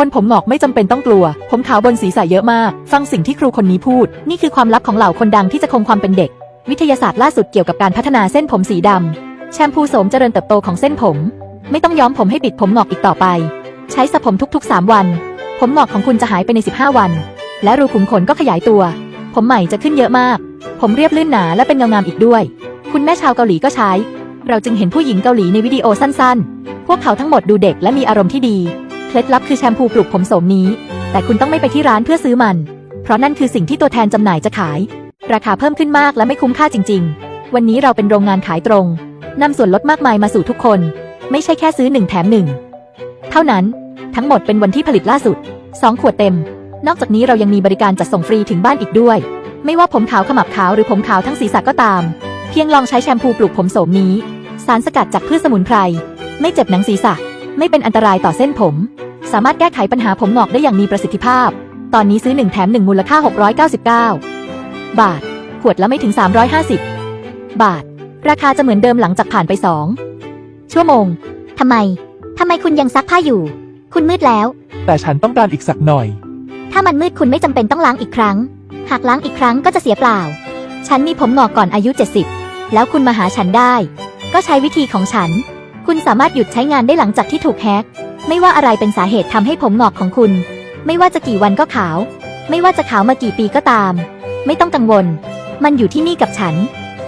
คนผมหงอกไม่จำเป็นต้องกลัว ผมขาวบนศีรษะเยอะมาก ฟังสิ่งที่ครูคนนี้พูด นี่คือความลับของเหล่าคนดังที่จะคงความเป็นเด็ก วิทยาศาสตร์ล่าสุดเกี่ยวกับการพัฒนาเส้นผมสีดำแชมพูโสมเจริญเติบโตของเส้นผม ไม่ต้องย้อมผมให้ปิดผมหงอกอีกต่อไป ใช้สระผมทุกๆ 3 วัน ผมหงอกของคุณจะหายไปใน 15 วัน และรูขุมขนก็ขยายตัว ผมใหม่จะขึ้นเยอะมาก ผมเรียบลื่นหนาและเป็นเงางามอีกด้วย คุณแม่ชาวเกาหลีก็ใช้ เราจึงเห็นผู้หญิงเกาหลีในวิดีโอสั้น ๆ พวกเขาทั้งหมดดูเด็กและมีอารมณ์ที่ดี เคล็ดลับคือแชมพูปลุกผมโสมนี้ แต่คุณต้องไม่ไปที่ร้านเพื่อซื้อมัน เพราะนั่นคือสิ่งที่ตัวแทนจำหน่ายจะขาย ราคาเพิ่มขึ้นมากและไม่คุ้มค่าจริง ๆ วันนี้เราเป็นโรงงานขายตรงนำส่วนลดมากมายมาสู่ทุกคน ไม่ใช่แค่ซื้อหนึ่งแถมหนึ่งเท่านั้นทั้งหมดเป็นวันที่ผลิตล่าสุด 2 ขวดเต็ม นอกจากนี้เรายังมีบริการจัดส่งฟรีถึงบ้านอีกด้วย ไม่ว่าผมขาวขมับขาวหรือผมขาวทั้งศีรษะก็ตาม เพียงลองใช้แชมพูปลุกผมโสมนี้ สารสกัดจากพืชสมุนไพร ไม่เจ็บหนังศีรษะ ไม่เป็นอันตรายต่อเส้นผม สามารถแก้ไขปัญหาผมหงอกได้อย่างมีประสิทธิภาพ ตอนนี้ซื้อ 1 แถม 1 มูลค่า 699 บาท ขวดละไม่ถึง 350 บาท ราคาจะเหมือนเดิมหลังจากผ่านไป 2 ชั่วโมง ทำไม ทำไมคุณยังซักผ้าอยู่ คุณมืดแล้ว แต่ฉันต้องการอีกสักหน่อย ถ้ามันมืดคุณไม่จำเป็นต้องล้างอีกครั้ง หากล้างอีกครั้งก็จะเสียเปล่า ฉันมีผมงอกก่อนอายุ 70 แล้วคุณมาหาฉันได้ ก็ใช้วิธีของฉัน คุณสามารถหยุดใช้งานได้หลังจากที่ถูกแฮก ไม่ว่าอะไรเป็นสาเหตุทำให้ผมงอกของคุณ ไม่ว่าจะกี่วันก็ขาว ไม่ว่าจะขาวมากี่ปีก็ตาม ไม่ต้องกังวล มันอยู่ที่นี่กับฉัน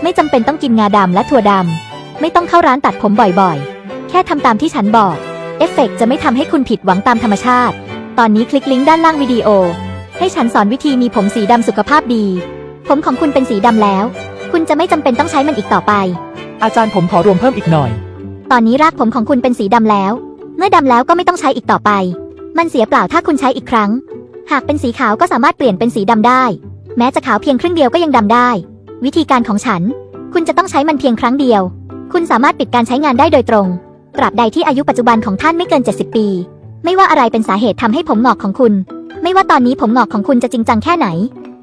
ไม่จำเป็นต้องกินงาดำและถั่วดำไม่ต้องเข้าร้านตัดผมบ่อยๆ แค่ทำตามที่ฉันบอก เอฟเฟกต์จะไม่ทำให้คุณผิดหวังตามธรรมชาติ ตอนนี้คลิกลิงก์ด้านล่างวิดีโอ ให้ฉันสอนวิธีมีผมสีดำสุขภาพดี ผมของคุณเป็นสีดำแล้ว คุณจะไม่จำเป็นต้องใช้มันอีกต่อไป อาจารย์ผมขอรวมเพิ่มอีกหน่อย ตอนนี้รากผมของคุณเป็นสีดำแล้ว เมื่อดำแล้วก็ไม่ต้องใช้อีกต่อไป มันเสียเปล่าถ้าคุณใช้อีกครั้ง หากเป็นสีขาวก็สามารถเปลี่ยนเป็นสีดำได้ แม้จะขาวเพียงครึ่งเดียวก็ยังดำได้ วิธีการของฉัน คุณจะต้องใช้มันเพียงครั้งเดียว คุณสามารถปิดการใช้งานได้โดยตรง ตราบใดที่อายุปัจจุบันของท่านไม่เกิน 70 ปี ไม่ว่าอะไรเป็นสาเหตุทำให้ผมงอกของคุณ ไม่ว่าตอนนี้ผมงอกของคุณจะจริงจังแค่ไหน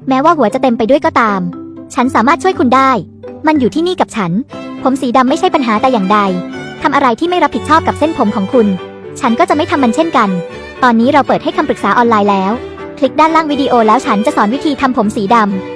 แม้ว่าหัวจะเต็มไปด้วยก็ตาม ฉันสามารถช่วยคุณได้ มันอยู่ที่นี่กับฉัน ผมสีดำไม่ใช่ปัญหาแต่อย่างใดทำอะไรที่ไม่รับผิดชอบกับเส้นผมของคุณ ฉันก็จะไม่ทำมันเช่นกัน ตอนนี้เราเปิดให้คำปรึกษาออนไลน์แล้ว คลิกด้านล่างวิดีโอแล้วฉันจะสอนวิธีทำผมสีดำ